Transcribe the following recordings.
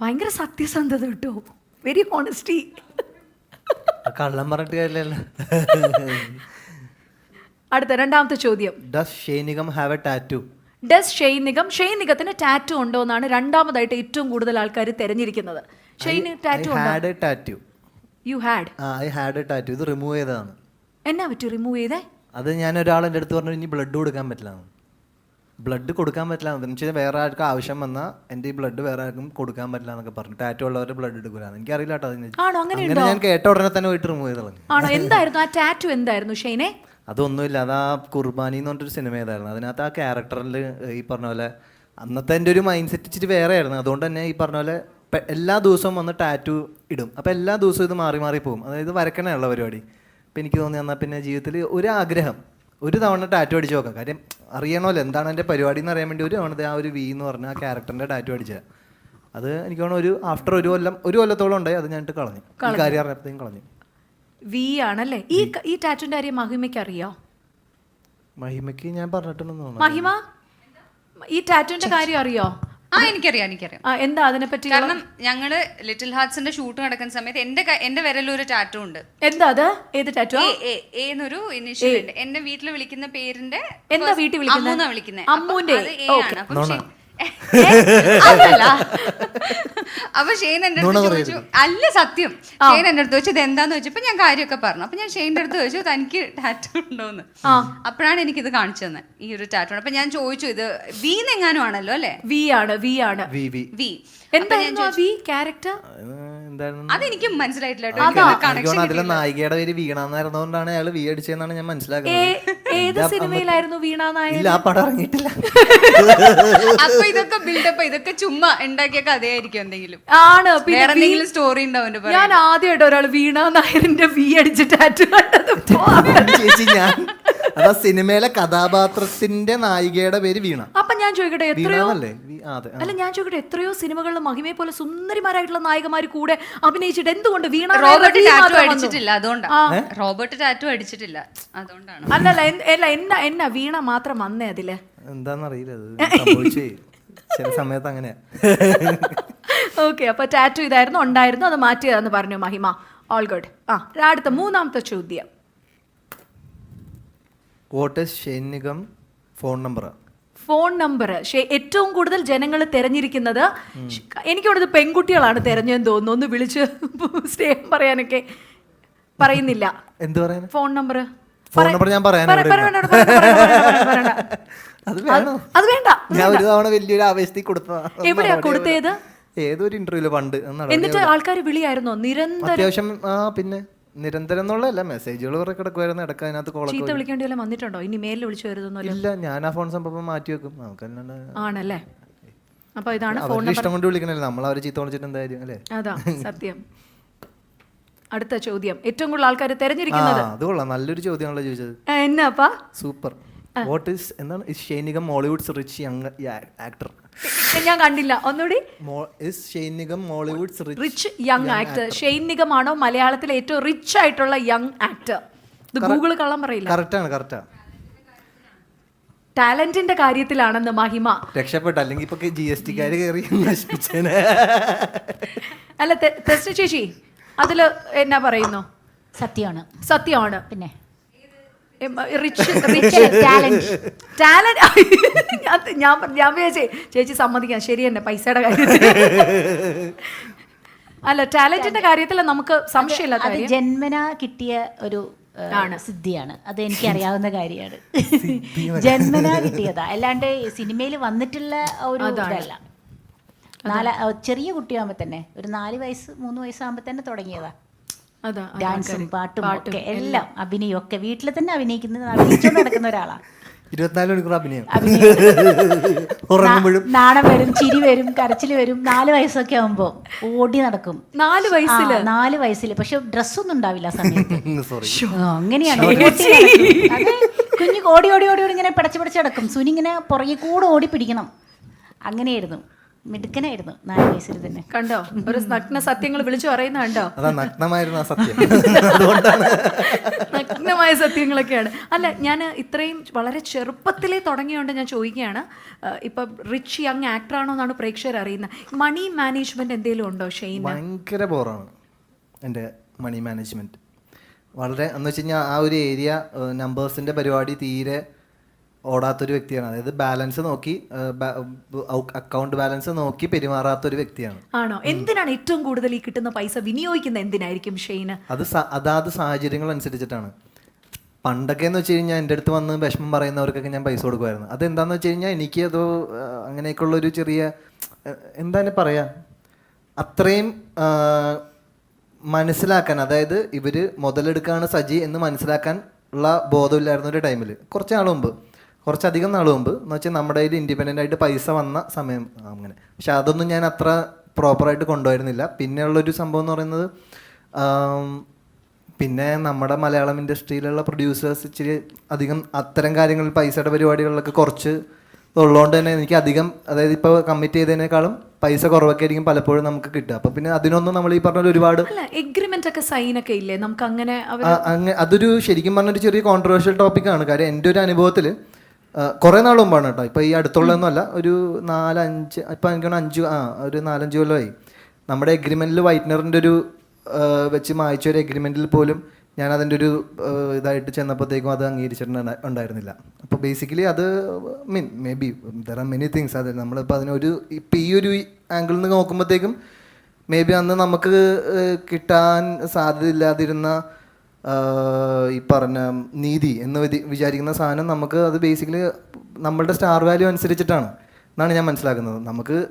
ഭയങ്കര സത്യസന്ധത കേട്ടോ. വെരി ഹോണസ്റ്റി കള്ളം പറഞ്ഞിട്ട് കാര്യമില്ലല്ലോ. അടുത്ത രണ്ടാമത്തെ ചോദ്യം. Does Shainikam have a tattoo does Shainikam ഷൈനികത്തിന് tattoo ഉണ്ടോ എന്നാണ് രണ്ടാമതായിട്ട് ഏറ്റവും കൂടുതൽ ആൾക്കാർ തിരഞ്ഞിരിക്കുന്നത്. Shane tattoo had a tattoo you had I had a tattoo ഇത് റിമൂവ് ചെയ്തതാണ്. എന്നാ പറ്റി റിമൂവ് ചെയ്തേ? അത് ഞാൻ ഒരാളെ അടുത്ത് പറഞ്ഞു ഇനി ബ്ലഡ് കൊടുക്കാൻ പറ്റില്ല. ബ്ലഡ് കൊടുക്കാൻ പറ്റില്ല. എന്ന് വെച്ചാൽ വേറെ ആർക്കും ആവശ്യം വന്നാൽ എന്റെ ഈ ബ്ലഡ് വേറെ ആർക്കും കൊടുക്കാൻ പറ്റില്ല എന്നൊക്കെ പറഞ്ഞു. ടാറ്റു ഉള്ളവരുടെ ബ്ലഡ് എടുക്കില്ല എനിക്കറിയില്ല കേട്ടോ അതിന് ആണോ? അങ്ങനെ അങ്ങനെ ഞാൻ കേട്ട ഉടനെ തന്നെ പോയിട്ട് റിമൂവ് ചെയ്ത് കളഞ്ഞു ആണോ? എന്തായിരുന്നു? ആ ടാറ്റു എന്തായിരുന്നു ഷെയ്നെ അതൊന്നുമില്ല. അത് ആ കുർബാനി എന്ന് പറഞ്ഞൊരു സിനിമ ഏതായിരുന്നു. അതിനകത്ത് ആ ക്യാരക്ടറിൽ ഈ പറഞ്ഞ പോലെ അന്നത്തെ എന്റെ ഒരു മൈൻഡ് സെറ്റ് ഇച്ചിരി വേറെ ആയിരുന്നു അതുകൊണ്ട് തന്നെ ഈ പറഞ്ഞ പോലെ പെ- എല്ലാ ദിവസവും വന്ന് ടാറ്റു ഇടും. അപ്പോൾ എല്ലാ ദിവസവും ഇത് മാറി മാറി പോകും. അതായത് വരക്കണയുള്ള പരിപാടി. അപ്പം എനിക്ക് തോന്നി എന്നാൽ പിന്നെ ജീവിതത്തിൽ ഒരു ആഗ്രഹം ഒരു തവണ ടാറ്റു അടിച്ച് നോക്കാം. കാര്യം അറിയണമല്ലോ എന്താണ് എന്റെ പരിപാടി എന്ന് അറിയാൻ വേണ്ടി ഒരു തവണ ആ ഒരു വി എന്ന് പറഞ്ഞ ആ ക്യാരക്ടറിന്റെ ടാറ്റു അടിച്ചത്. അത് എനിക്ക് തോന്നുന്നു ഒരു ആഫ്റ്റർ ഒരു കൊല്ലം ഒരു കൊല്ലത്തോളം ഉണ്ടായി. അത് ഞാനിട്ട് കളഞ്ഞു. ഈ കാര്യം അറിഞ്ഞപ്പോഴത്തേക്കും കളഞ്ഞു. വി ആണല്ലേ? ഈ ഈ ടാറ്റുവിന്റെ കാര്യം മഹിമയ്ക്ക് അറിയോ? മഹിമയ്ക്ക് ഞാൻ പറഞ്ഞിട്ടുണ്ടെന്ന് തോന്നുന്നു. മഹിമ? ഈ ടാറ്റുവിന്റെ കാര്യം അറിയോ? ആ എനിക്കറിയാം എനിക്കറിയാം. ആ എന്താ അതിനെ പറ്റി കാരണം ഞങ്ങൾ ലിറ്റിൽ ഹാർട്സിന്റെ ഷൂട്ട് നടക്കുന്ന സമയത്ത് എന്റെ ക- എന്റെ വിരലൊരു ടാറ്റു ഉണ്ട്. എന്താ അത്? ഏത് ടാറ്റു എ എ എ എന്നൊരു ഇനിഷ്യൽ ഉണ്ട്. എന്റെ വീട്ടിൽ വിളിക്കുന്ന പേരിന്റെ എന്താ വീട്ടിൽ വിളിക്കുന്നത്? അമ്മൂന്നാ വിളിക്കുന്നത് അമ്മൂന്റെ? ഓക്കേ. അതല്ല. അപ്പൊ ഷെയ്ൻ എന്റെ അടുത്ത് ചോദിച്ചു. അല്ല സത്യം. ഷെയ്ൻ എന്റെ അടുത്ത് ചോദിച്ചു ഇത് എന്താന്ന് ചോദിച്ചപ്പോ ഞാൻ കാര്യമൊക്കെ പറഞ്ഞു. അപ്പൊ ഞാൻ ഷെയ്ന്റെ അടുത്ത് ചോദിച്ചു തനിക്ക് ടാറ്റു ഉണ്ടോന്ന്? അപ്പോഴാണ് എനിക്ക് ഇത് കാണിച്ചു തന്നെ ഈ ഒരു ടാറ്റു അപ്പൊ ഞാൻ ചോദിച്ചു ഇത് വി എങ്ങാനും ആണല്ലോ അല്ലെ? വി ആണ് വി ആണ്. വി എന്തായിരുന്നു ആ വി ക്യാരക്ടർ? അത് അതെനിക്ക് മനസ്സിലായിട്ടില്ല അതിലെ നായികയുടെ പേര് വീണാന്നായിരുന്നതുകൊണ്ടാണ് അയാൾ വി അടിച്ചതെന്നാണ് ഞാൻ മനസ്സിലാക്കുന്നത്. ഏത് സിനിമയിലായിരുന്നു വീണ നായർ ഇല്ല ആ പടം ഇറങ്ങിയിട്ടില്ല. അപ്പൊ ഇതൊക്കെ ബിൽഡപ്പ് ഇതൊക്കെ ചുമ്മാ ഉണ്ടാക്കിയ കഥയായിരിക്കും എന്തെങ്കിലും. ആണ്. പിന്നെ വേറെ വി- എന്തെങ്കിലും സ്റ്റോറി ഉണ്ടാവും ഞാൻ ആദ്യമായിട്ട് ഒരാൾ വീണ നായരിന്റെ വി അടിച്ച് ടാറ്റു കണ്ടത് ഇപ്പോ. ചേച്ചി ഞാൻ അതാ സിനിമയിലെ കഥാപാത്രത്തിന്റെ നായികയുടെ പേര് വീണ. അപ്പൊ ഞാൻ ചോദിക്കട്ടെ എത്രയോ അല്ലേ അതെ ആ. അല്ല ഞാൻ ചോദിക്കട്ടെ എത്രയോ സിനിമകളിൽ മഹിമയെ പോലെ സുന്ദരിമാരായിട്ടുള്ള നായികമാർ കൂടെ അഭിനയിച്ചിട്ട് എന്തുകൊണ്ട് വീണ നായരുടെ റോബർട്ട് ടാറ്റോ ടാറ്റു മാത്രം വന്നു? അടിച്ചിട്ടില്ല അതുകൊണ്ടാണ് റോബർട്ട് ടാറ്റു അടിച്ചിട്ടില്ല അതുകൊണ്ടാണ്. അല്ലല്ല അല്ല എന്നാ എന്നാ വീണ മാത്രം വന്നേ അതിൽ? എന്താന്നറിയില്ല അത് സംഭവിച്ചേ. ചില സമയത്ത് അങ്ങനെയാ. ഓക്കെ അപ്പൊ ടാറ്റു ഇതായിരുന്നു ഉണ്ടായിരുന്നു അത് മാറ്റിയതാന്ന് പറഞ്ഞു മഹിമ. ഓൾ ഗുഡ് ആ അടുത്ത മൂന്നാമത്തെ ചോദ്യം. What is Shainikam phone number phone number ഏറ്റവും കൂടുതൽ ജനങ്ങൾ തിരഞ്ഞിരിക്കുന്നത് എനിക്കവിടുത്തെ പെൺകുട്ടികളാണ് തിരഞ്ഞെന്ന് തോന്നുന്നു. ഒന്ന് വിളിച്ച് സ്നേഹം പറയാനൊക്കെ പറയുന്നില്ല. എന്ത് പറയാൻ ഫോൺ നമ്പർ ഫോൺ നമ്പർ ഞാൻ പറയാൻ. അത് വേണോ. അത് വേണ്ട ഞാൻ ഒരു തവണ വലിയൊരു ആവേശത്തിൽ കൊടുത്തതാ. എവിടെയാ? കൊടുത്തേത്? ഏതൊരു ഇന്റർവ്യൂൽ പണ്ട്? എന്നിട്ട് ആൾക്കാർ വിളിയായിരുന്നോ? നിരന്തരം അത്യാവശ്യം ആ പിന്നെ നിരന്തരം എന്നുള്ളതല്ല മെസ്സേജുകൾ കുറെ കിടക്കുമായിരുന്നു ഇടയ്ക്ക് അതിനകത്ത് കോളൊക്കെ ചീത്ത വിളിക്കേണ്ടി വല്ലതും വന്നിട്ടുണ്ടോ? ഇനി മേലിൽ വിളിച്ചു വരുന്നോ ഇല്ല ഞാൻ ആ ഫോൺ സംഭവം മാറ്റി വെക്കും. നമുക്കല്ലാണ്ട് ആണല്ലേ? അപ്പൊ ഇതാണ് ഫോൺ ഇഷ്ടം കൊണ്ട് വിളിക്കണല്ലേ? നമ്മൾ അവരെ ചീത്ത വിളിച്ചിട്ട് എന്തായാലും അല്ലേ? അതാ സത്യം. അടുത്ത ചോദ്യം. ഏറ്റവും കൂടുതൽ ആൾക്കാർ തെരഞ്ഞെടുക്കുന്നത്? അത് കൊള്ളാം. നല്ലൊരു ചോദ്യമാണല്ലോ ചോദിച്ചത്. എന്നാപ്പാ? സൂപ്പർ. വാട്ട് ഈസ് എന്താണ്? Shainikam Mollywood's rich young actor ഞാൻ കണ്ടില്ല. ഒന്നുകൂടി. Is Shainikam Mollywood's rich young actor ഷൈനികമാണോ മലയാളത്തിലെ ഏറ്റവും റിച്ച് ആയിട്ടുള്ള യങ് ആക്ടർ ഇത് ഗൂഗിൾ കള്ളം പറയില്ല. കറക്റ്റാണ് കറക്റ്റാ ടാലന്റിന്റെ കാര്യത്തിലാണെന്ന് മഹിമ. രക്ഷപ്പെട്ട. അല്ലെങ്കിൽ ഇപ്പൊ ജി എസ് ടിക്കാര് കയറി അല്ല ടെസ്റ്റ് ചേച്ചി അതിൽ എന്നാ പറയുന്നു? സത്യമാണ്. സത്യമാണ്. പിന്നെ? റിച്ച് റിച്ച് ടാലന്റ് ടാലന്റ് ഞാൻ ഞാൻ വിചാരിച്ചേ ചേച്ചി സമ്മതിക്കാം. ശരി തന്നെ പൈസയുടെ കാര്യത്തിൽ അല്ല ടാലന്റിന്റെ കാര്യത്തിൽ നമുക്ക് സംശയമില്ല അത് ജന്മന കിട്ടിയ ഒരു ആണ്. സിദ്ധിയാണ്. അത് എനിക്ക് അറിയാവുന്ന കാര്യമാണ്. ജന്മന കിട്ടിയതാ. അല്ലാണ്ട് സിനിമയിൽ വന്നിട്ടുള്ള ഒരു ഇതല്ല. നാല ചെറിയ കുട്ടിയാകുമ്പോ തന്നെ ഒരു നാല് വയസ്സ് മൂന്ന് വയസ്സാകുമ്പോ തന്നെ തുടങ്ങിയതാ. ഡാൻസും പാട്ടും ഒക്കെ എല്ലാം അഭിനയം ഒക്കെ വീട്ടിൽ തന്നെ അഭിനയിക്കുന്നത് അഭിനയിച്ചു നടക്കുന്ന ഒരാളാണ് ഇരുപത്തിനാല് മണിക്കൂർ അഭിനയം. ഉറങ്ങുമ്പോഴും. നാണം വരും ചിരി വരും കരച്ചിൽ വരും. നാല് വയസ്സൊക്കെ ആകുമ്പോ ഓടി നടക്കും. നാല് വയസ്സിൽ നാല് വയസ്സിൽ പക്ഷെ ഡ്രസ്സൊന്നും ഉണ്ടാവില്ല ആ സമയത്ത്. സോറി അങ്ങനെയാണ്. നടക്കും. കുഞ്ഞു ഓടി ഓടി ഓടി ഓടി ഇങ്ങനെ പിടച്ചു പടച്ച് കിടക്കും സുനി ഇങ്ങനെ പുറകെ കൂടെ ഓടി പിടിക്കണം അങ്ങനെയായിരുന്നു. മിടുക്കനായിരുന്നു നാല് വയസ്സിൽ തന്നെ. കണ്ടോ? ഒരു നഗ്ന സത്യങ്ങൾ വിളിച്ചു പറയുന്ന കണ്ടോ? അതാ നഗ്നമായിരുന്നു ആ സത്യം. അതുകൊണ്ടാണ്. നഗ്നമായ സത്യങ്ങളൊക്കെയാണ്. അല്ല ഞാൻ ഇത്രയും വളരെ ചെറുപ്പത്തിലേ തുടങ്ങിയോണ്ട് ഞാൻ ചോദിക്കുകയാണ്. ഇപ്പൊ റിച്ച് യങ് ആക്ടർ ആണോ എന്നാണ് പ്രേക്ഷകർ അറിയുന്നത്. മണി മാനേജ്മെന്റ് എന്തെങ്കിലും ഉണ്ടോ ഷെയിൻ ഭയങ്കര ബോറാണ് എന്റെ മണി മാനേജ്മെന്റ്. വളരെ എന്ന് വെച്ച് കഴിഞ്ഞാൽ ആ ഒരു ഏരിയ നമ്പേഴ്സിന്റെ പരിപാടി തീരെ ഓടാത്തൊരു വ്യക്തിയാണ്. അതായത് ബാലൻസ് നോക്കി അക്കൗണ്ട് ബാലൻസ് നോക്കി പെരുമാറാത്തൊരു വ്യക്തിയാണ്. ആണോ? എന്തിനാണ് ഏറ്റവും കൂടുതൽ ഈ കിട്ടുന്ന പൈസ വിനിയോഗിക്കുന്നത് എന്തിനായിരിക്കും ഷെയ്ന്? അത് അതാത് സാഹചര്യങ്ങൾ അനുസരിച്ചിട്ടാണ്. പണ്ടൊക്കെ എന്ന് വെച്ച് കഴിഞ്ഞാൽ എന്റെ അടുത്ത് വന്ന് വിഷമം പറയുന്നവർക്കൊക്കെ ഞാൻ പൈസ കൊടുക്കുമായിരുന്നു. അതെന്താന്ന് വെച്ച് കഴിഞ്ഞാൽ എനിക്ക് അത് അങ്ങനെയൊക്കെയുള്ള ഒരു ചെറിയ എന്താണ് പറയാ? അത്രയും മനസ്സിലാക്കാൻ അതായത് ഇവർ മുതലെടുക്കാണ് സജി എന്ന് മനസ്സിലാക്കാൻ ഉള്ള ബോധമില്ലായിരുന്ന ഒരു ടൈമിൽ കുറച്ച് നാൾ മുമ്പ്. കുറച്ചധികം നാൾ മുമ്പ്. എന്ന് വെച്ചാൽ നമ്മുടെ കയ്യിൽ ഇൻഡിപെൻഡന്റ് ആയിട്ട് പൈസ വന്ന സമയം. അങ്ങനെ. പക്ഷെ അതൊന്നും ഞാൻ അത്ര പ്രോപ്പറായിട്ട് കൊണ്ടുവരുന്നില്ല പിന്നെയുള്ളൊരു സംഭവം എന്ന് പറയുന്നത് പിന്നെ നമ്മുടെ മലയാളം ഇൻഡസ്ട്രിയിലുള്ള പ്രൊഡ്യൂസേഴ്സ് ഇച്ചിരി അധികം അത്തരം കാര്യങ്ങളിൽ പൈസയുടെ പരിപാടികളിലൊക്കെ കുറച്ച് ഉള്ളതുകൊണ്ട് തന്നെ എനിക്ക് അധികം അതായത് ഇപ്പോൾ കമ്മിറ്റ് ചെയ്തതിനേക്കാളും പൈസ കുറവൊക്കെ ആയിരിക്കും പലപ്പോഴും നമുക്ക് കിട്ടുക. അപ്പോൾ പിന്നെ അതിനൊന്നും നമ്മൾ ഈ പറഞ്ഞ ഒരുപാട് എഗ്രിമെന്റ് ഒക്കെ സൈൻ ഒക്കെ ഇല്ലേ? നമുക്ക് അങ്ങനെ അതൊരു ശരിക്കും പറഞ്ഞൊരു ചെറിയ കോൺട്രവേഴ്ഷ്യൽ ടോപ്പിക്കാണ് കാര്യം എന്റെ ഒരു അനുഭവത്തിൽ കുറേ നാൾ മുമ്പാണ് കേട്ടോ. ഇപ്പോൾ ഈ അടുത്തുള്ളതൊന്നും അല്ല ഒരു നാലഞ്ച് ഇപ്പം എനിക്ക് അഞ്ച് ആ ഒരു നാലഞ്ച് കൊല്ലമായി. നമ്മുടെ എഗ്രിമെന്റിൽ വൈറ്റ്നറിന്റെ ഒരു വെച്ച് മായച്ച ഒരു എഗ്രിമെന്റിൽ പോലും ഞാൻ അതിന്റെ ഒരു ഇതായിട്ട് ചെന്നപ്പോഴത്തേക്കും അത് അംഗീകരിച്ചിട്ടുണ്ട് ഉണ്ടായിരുന്നില്ല. അപ്പോൾ ബേസിക്കലി അത് mean may be there are many things അത് നമ്മളിപ്പോൾ അതിനൊരു ഇപ്പം ഈ ഒരു ആംഗിളിൽ നിന്ന് നോക്കുമ്പോഴത്തേക്കും മേ ബി അന്ന് നമുക്ക് കിട്ടാൻ സാധ്യതയില്ലാതിരുന്ന ഈ പറഞ്ഞ നീതി എന്ന് വിചാരിക്കുന്ന സാധനം നമുക്ക് അത് ബേസിക്കലി നമ്മളുടെ സ്റ്റാർ വാല്യൂ അനുസരിച്ചിട്ടാണ്. എന്നാണ് ഞാൻ മനസ്സിലാക്കുന്നത്. നമുക്ക്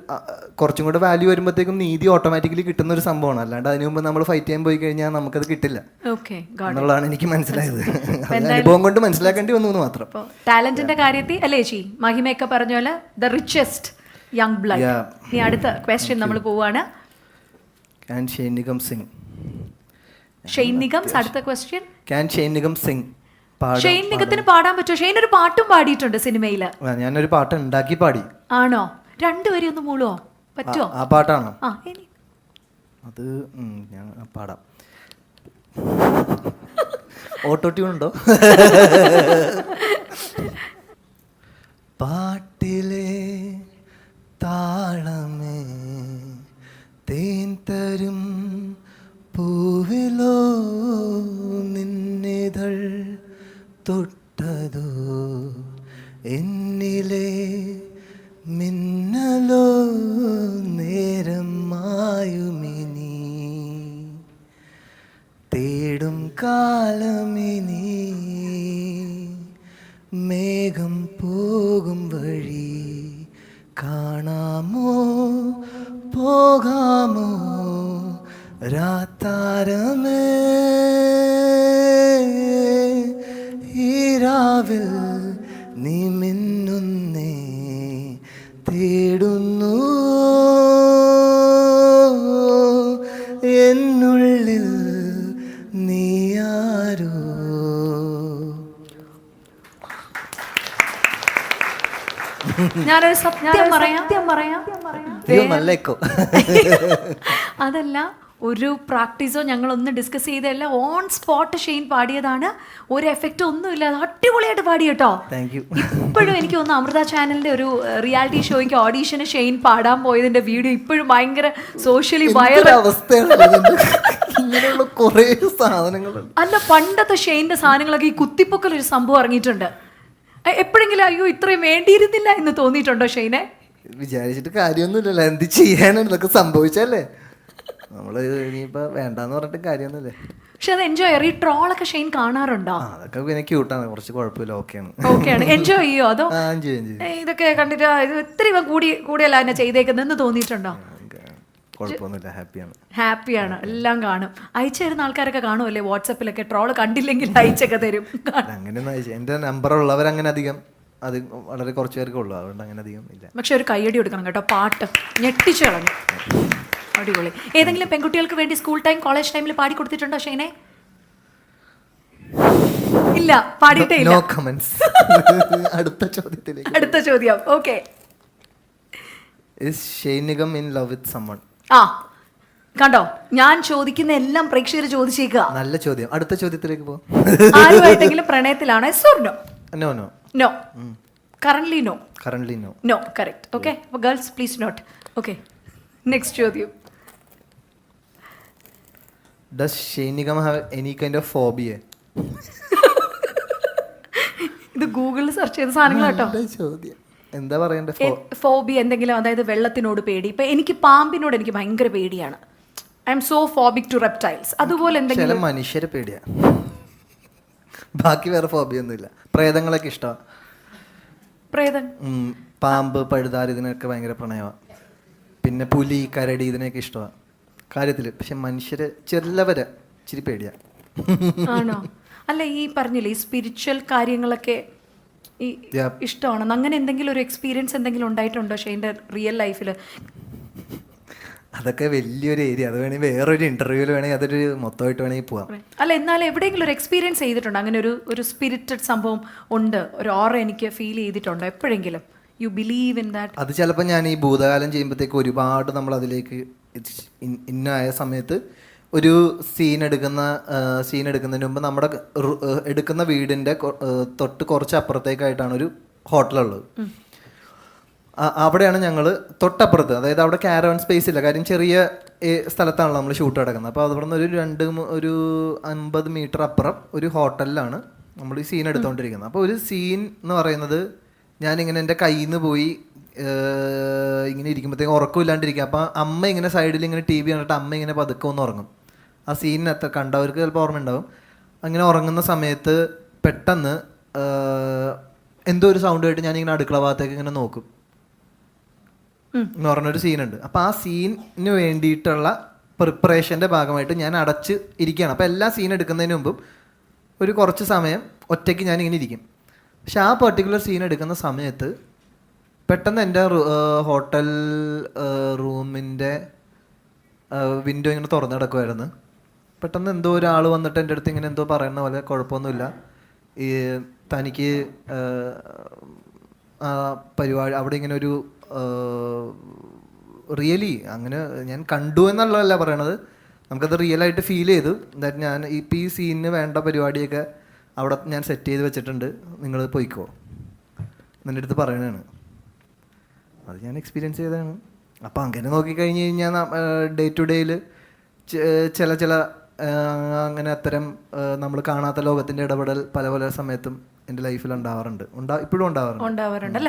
കുറച്ചും കൂടെ വാല്യൂ വരുമ്പോഴത്തേക്കും നീതി ഓട്ടോമാറ്റിക്കലി കിട്ടുന്ന ഒരു സംഭവമാണ്. അല്ലാണ്ട് അതിനു മുമ്പ് നമ്മൾ ഫൈറ്റ് ചെയ്യാൻ പോയി കഴിഞ്ഞാൽ നമുക്കത് കിട്ടില്ല. എന്നുള്ളതാണ് എനിക്ക് മനസ്സിലായത്. അനുഭവം കൊണ്ട് മനസ്സിലാക്കേണ്ടി വന്നു എന്ന് മാത്രം. ടാലന്റിന്റെ കാര്യത്തിൽ അല്ലേ ചേച്ചി? മഹിമയൊക്കെ പറഞ്ഞ പോലെ ദ റിച്ചസ്റ്റ് യങ് ബ്ലഡ് ഇനി അടുത്ത ക്വസ്റ്റ്യൻ നമ്മൾ പോവാണ്. ആൻഡ് നിഗം സിംഗ് ഷെയ്ൻ നിഗംസ് അടുത്ത question can Shane Nigam sing Shane നിഗത്തിന് പാടാൻ പറ്റുമോ? ഷെയ്ൻ ഒരു പാട്ടും പാടിയിട്ടുണ്ട് സിനിമയിൽ ഞാനൊരു പാട്ട് ഉണ്ടാക്കി പാടി. ആണോ? രണ്ടുപേരും ഒന്ന് മൂളുവോ? പറ്റുമോ ആ പാട്ടാണോ? ആ ഇനി. അത് ഞാൻ പാടാം. ഓട്ടോ ട്യൂൺ ഉണ്ടോ? third ഞാനൊരു സത്യം പറയാം? പറയാം. നല്ല എക്കോ അതല്ല ഒരു പ്രാക്ടീസോ ഞങ്ങൾ ഒന്ന് ഡിസ്കസ് ചെയ്തല്ല ഓൺ സ്പോട്ട് ഷെയിൻ പാടിയതാണ്. ഒരു എഫക്റ്റ് ഒന്നും ഇല്ലാതെ അടിപൊളിയായിട്ട് പാടി കേട്ടോ. താങ്ക് യു ഇപ്പോഴും എനിക്ക് ഒന്ന് അമൃത ചാനലിന്റെ ഒരു റിയാലിറ്റി ഷോയ്ക്ക് ഓഡീഷന് ഷെയിൻ പാടാൻ പോയതിന്റെ വീഡിയോ ഇപ്പോഴും ഭയങ്കര സോഷ്യലി സാധനങ്ങളുണ്ട്. അല്ല പണ്ടത്തെ ഷെയിന്റെ സാധനങ്ങളൊക്കെ ഈ കുത്തിപ്പൊക്കൽ ഒരു സംഭവം ഇറങ്ങിയിട്ടുണ്ട്. എപ്പോഴെങ്കിലും അയ്യോ ഇത്രയും വേണ്ടിയിരുന്നില്ല എന്ന് തോന്നിയിട്ടുണ്ടോ ഷെയ്നെ? വിചാരിച്ചിട്ട് കാര്യമൊന്നുമില്ലല്ലോ. എന്ത് ചെയ്യാനാണ് ഇതൊക്കെ സംഭവിച്ചല്ലേ? നമ്മൾ ഇനിയിപ്പോ വേണ്ടാന്ന് പറഞ്ഞിട്ട് കാര്യമൊന്നുമില്ലേ? പക്ഷെ അത് എൻജോയ് ചെയ്യാറ് ഈ ട്രോളൊക്കെ ഷെയ്ൻ കാണാറുണ്ടോ? ആ അതൊക്കെ പിന്നെ ക്യൂട്ടാണ് കുറച്ച് കുഴപ്പമില്ല ഓക്കെയാണ് ഓക്കെയാണ് എൻജോയ് ചെയ്യോ അതോ? ആ എൻജോയ് ചെയ്യും ഏ, ഇതൊക്കെ കണ്ടിട്ട് ഇത് ഇത്തിരി ഇവൻ കൂടി കൂടിയല്ല എന്നെ ചെയ്തേക്കുന്നെന്ന് തോന്നിയിട്ടുണ്ടോ? കുഴപ്പമൊന്നുമില്ല. ഹാപ്പിയാണ് ഹാപ്പിയാണ് എല്ലാം കാണും. അയച്ചു തരുന്ന ആൾക്കാരൊക്കെ കാണുമല്ലേ വാട്സപ്പിലൊക്കെ? ട്രോൾ കണ്ടില്ലെങ്കിൽ അയച്ചൊക്കെ തരും. അയച്ചു എന്റെ നമ്പർ ഉള്ളവർ അങ്ങനെ അധികം അത് വളരെ കുറച്ച് പേർക്ക് ഉള്ളൂ. അതുകൊണ്ട് അങ്ങനെ അധികം ഇല്ല. പക്ഷെ ഒരു കയ്യടി കൊടുക്കണം കേട്ടോ. പാട്ട്. ഞെട്ടിച്ചു കളഞ്ഞു. അടിപൊളി. ഏതെങ്കിലും പെൺകുട്ടികൾക്ക് വേണ്ടി സ്കൂൾ ടൈം കോളേജ് ടൈമിൽ പാടി കൊടുത്തിട്ടുണ്ടോ ഷൈനെ? ഇല്ല. പാടിയിട്ടേ ഇല്ല. കമന്റ്സ് അടുത്ത ചോദ്യത്തിലേക്ക് അടുത്ത ചോദ്യം. Okay is Shainikam in love with someone ആ കണ്ടോ? ഞാൻ ചോദിക്കുന്ന എല്ലാം പ്രേക്ഷകർ ചോദിച്ചേക്കുക. നല്ല ചോദ്യം. അടുത്ത ചോദ്യത്തിലേക്ക് പോ. ആരുമായിട്ടെങ്കിലും പ്രണയത്തിലാണോ? No no no no current no current no no correct okay അപ്പോൾ girls please note okay next ചോദ്യം. Does Shainikam have any kind of phobia ഇത് ഗൂഗിളിൽ സെർച്ച് ചെയ്ത സാധനങ്ങളാട്ടോ ചോദ്യം. എന്താ പറയണ്ടേ? ഫോബിയ ഫോബി എന്തെങ്കിലും അതായത് വെള്ളത്തിനോട് പേടി. ഇപ്പൊ എനിക്ക് പാമ്പിനോട് എനിക്ക് ഭയങ്കര പേടിയാണ്. I'm so phobic to reptiles അതുപോലെ എന്തെങ്കിലും മനുഷ്യരെ പേടിയാ. ബാക്കി വേറെ ഫോബിയ ഒന്നുമില്ല പ്രേതങ്ങളൊക്കെ ഇഷ്ടമാണ് പ്രേതം? പാമ്പ് പഴുതാർ ഇതിനൊക്കെ ഭയങ്കര പ്രണയമാണ് പിന്നെ പുലി കരടി ഇതിനൊക്കെ ഇഷ്ടമാണ് കാര്യത്തിൽ പക്ഷെ മനുഷ്യര് ചെല്ലവരെ ഇച്ചിരി പേടിയാണ് ആണോ? അല്ല ഈ പറഞ്ഞില്ലേ ഈ സ്പിരിച്വൽ കാര്യങ്ങളൊക്കെ ഈ ഇഷ്ടമാണ്. അങ്ങനെ എന്തെങ്കിലും ഒരു എക്സ്പീരിയൻസ് എന്തെങ്കിലും ഉണ്ടായിട്ടുണ്ടോ ഷെയിന്റെ റിയൽ ലൈഫിൽ അതൊക്കെ വലിയൊരു ഏരിയ അത് വേണമെങ്കിൽ വേറൊരു ഇന്റർവ്യൂവിൽ വേണമെങ്കിൽ അതൊരു മൊത്തമായിട്ട് വേണമെങ്കിൽ പോവാം. അല്ല എന്നാലും എവിടെയെങ്കിലും ഒരു എക്സ്പീരിയൻസ് ചെയ്തിട്ടുണ്ടോ? അങ്ങനെ ഒരു ഒരു സ്പിരിറ്റഡ് സംഭവം ഉണ്ട്. ഒരു ഓറ എനിക്ക് ഫീൽ ചെയ്തിട്ടുണ്ടോ എപ്പോഴെങ്കിലും? യു ബിലീവ് ഇൻ ദാറ്റ് അത് ചിലപ്പോൾ ഞാൻ ഈ ഭൂതകാലം ചെയ്യുമ്പോഴത്തേക്ക് ഒരുപാട് നമ്മൾ അതിലേക്ക് ഇന്നായ സമയത്ത് ഒരു സീൻ എടുക്കുന്ന സീൻ എടുക്കുന്നതിന് മുമ്പ് നമ്മുടെ എടുക്കുന്ന വീടിന്റെ തൊട്ട് കുറച്ച് അപ്പുറത്തേക്കായിട്ടാണ് ഒരു ഹോട്ടലുള്ളത്. ഉള്ളത് അവിടെയാണ് ഞങ്ങൾ തൊട്ടപ്പുറത്ത് അതായത് അവിടെ കാരവൻ സ്പേസ് ഇല്ല. കാര്യം ചെറിയ സ്ഥലത്താണല്ലോ നമ്മൾ ഷൂട്ട് നടക്കുന്നത്. അപ്പോൾ അവിടെ നിന്ന് ഒരു രണ്ട് ഒരു അൻപത് മീറ്റർ അപ്പുറം ഒരു ഹോട്ടലിലാണ് നമ്മൾ ഈ സീൻ എടുത്തുകൊണ്ടിരിക്കുന്നത് അപ്പോൾ ഒരു സീൻ എന്ന് പറയുന്നത് ഞാനിങ്ങനെ എന്റെ കയ്യിൽ നിന്ന് പോയി ഇങ്ങനെ ഇരിക്കുമ്പോഴത്തേക്കും ഉറക്കമില്ലാണ്ടിരിക്കുക. അപ്പോൾ അമ്മ ഇങ്ങനെ സൈഡിൽ ഇങ്ങനെ ടി വി കണ്ടിട്ട് അമ്മ ഇങ്ങനെ പതുക്കെ ഒന്ന് ഉറങ്ങും. ആ സീനിനൊക്കെ കണ്ടവർക്ക് ചിലപ്പോൾ ഓർമ്മ ഉണ്ടാവും അങ്ങനെ ഉറങ്ങുന്ന സമയത്ത് പെട്ടെന്ന് എന്തോ ഒരു സൗണ്ട് ആയിട്ട് ഞാനിങ്ങനെ അടുക്കള ഭാഗത്തേക്ക് ഇങ്ങനെ നോക്കും. എന്ന് പറഞ്ഞൊരു സീനുണ്ട്. അപ്പോൾ ആ സീനിന് വേണ്ടിയിട്ടുള്ള പ്രിപ്പറേഷന്റെ ഭാഗമായിട്ട് ഞാൻ അടച്ച് ഇരിക്കുകയാണ്. അപ്പോൾ എല്ലാ സീൻ എടുക്കുന്നതിന് മുമ്പും ഒരു കുറച്ച് സമയം ഒറ്റയ്ക്ക് ഞാൻ ഇങ്ങനെ ഇരിക്കും. പക്ഷെ ആ പെർട്ടിക്കുലർ സീൻ എടുക്കുന്ന സമയത്ത് പെട്ടെന്ന് എന്റെ ഹോട്ടൽ റൂമിന്റെ വിൻഡോ ഇങ്ങനെ തുറന്നു കിടക്കുമായിരുന്നു പെട്ടെന്ന് എന്തോ ഒരാൾ വന്നിട്ട് എന്റെ അടുത്ത് ഇങ്ങനെ എന്തോ പറയുന്ന പോലെ കുഴപ്പമൊന്നുമില്ല. ഈ തനിക്ക് ആ, പരിപാടി അവിടെ ഇങ്ങനെ ഒരു റിയലി അങ്ങനെ ഞാൻ കണ്ടു എന്നുള്ളതല്ല പറയണത്. നമുക്കത് റിയൽ ആയിട്ട് ഫീൽ ചെയ്തു. ദാറ്റ് ഞാൻ ഇപ്പം ഈ സീനിന് വേണ്ട പരിപാടിയൊക്കെ അവിടെ ഞാൻ സെറ്റ് ചെയ്ത് വെച്ചിട്ടുണ്ട്. നിങ്ങൾ പോയിക്കോ. എന്റെ അടുത്ത് പറയണതാണ്. അത് ഞാൻ എക്സ്പീരിയൻസ് ചെയ്തതാണ്. അപ്പം അങ്ങനെ നോക്കിക്കഴിഞ്ഞ് കഴിഞ്ഞാൽ ഡേ ടു ഡേയിൽ ചില ചില അങ്ങനെ അത്തരം നമ്മൾ കാണാത്ത ലോകത്തിന്റെ ഇടപെടൽ പല പല സമയത്തും എന്റെ ലൈഫിൽ ഉണ്ടാവാറുണ്ട്. ഉണ്ടാ ഇപ്പോഴും ഉണ്ടാവാറുണ്ട്.